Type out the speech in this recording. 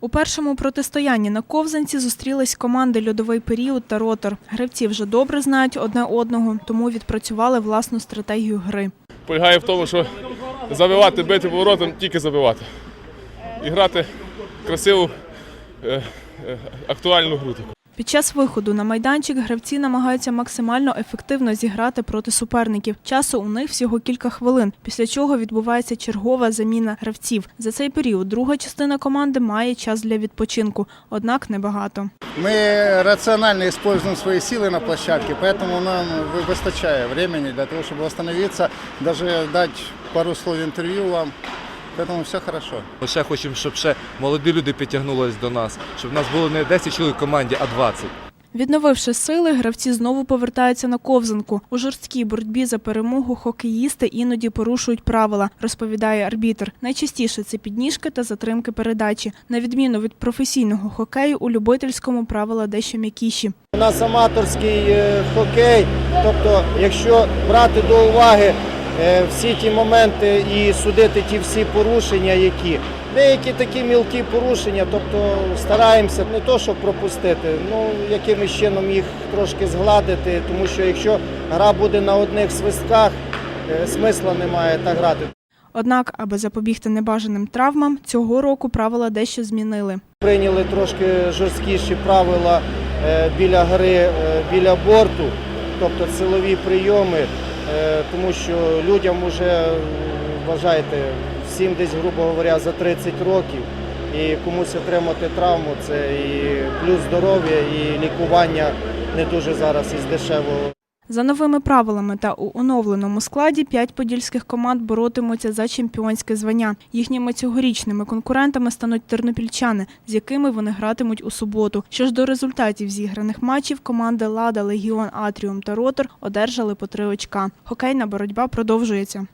У першому протистоянні на ковзанці зустрілись команди Льодовий період та ротор. Гравці вже добре знають одне одного, тому відпрацювали власну стратегію гри. полягає в тому, що забивати, бити поворотом, тільки забивати. І грати красиву, е, е, актуальну гру. таку. Під час виходу на майданчик гравці намагаються максимально ефективно зіграти проти суперників. Часу у них всього кілька хвилин, після чого відбувається чергова заміна гравців. За цей період друга частина команди має час для відпочинку, однак небагато. Мы рационально используем свои силы на площадке, поэтому нам вы- выстачает времени для того, чтобы восстановиться, даже дать пару слов интервью вам. Поэтому все хорошо. Ми ще хочемо, щоб ще молоді люди підтягнулись до нас, щоб в нас було не 10 чоловік в команді, а 20. Відновивши сили, гравці знову повертаються на ковзанку. У жорсткій боротьбі за перемогу хокеїсти іноді порушують правила, розповідає арбітр. Найчастіше це підніжки та затримки передачі. На відміну від професійного хокею, у любительському правила дещо м'якіші. У нас аматорський е, хокей. Тобто, якщо брати до уваги всі ті моменти і судити ті всі порушення, які деякі такі мілкі порушення, тобто стараємося не то, щоб пропустити, ну якимось чином їх трошки згладити, тому що якщо гра буде на одних свистках, е, смисла немає так грати. Однак, аби запобігти небажаним травмам, цього року правила дещо змінили. Прийняли трошки жорсткіші правила е, біля гри, е, біля борту, тобто силові прийоми, е, тому що людям вже, вважайте, всім десь, грубо говоря, за 30 років. І комусь отримати травму це і плюс здоров'я, і лікування не дуже зараз із дешевого. За новими правилами та у оновленому складі п'ять подільських команд боротимуться за чемпіонське звання. Їхніми цьогорічними конкурентами стануть тернопільчани, з якими вони гратимуть у суботу. Що ж до результатів зіграних матчів, команди Лада, Легіон, Атріум та Ротор одержали по три очка. Хокейна боротьба продовжується.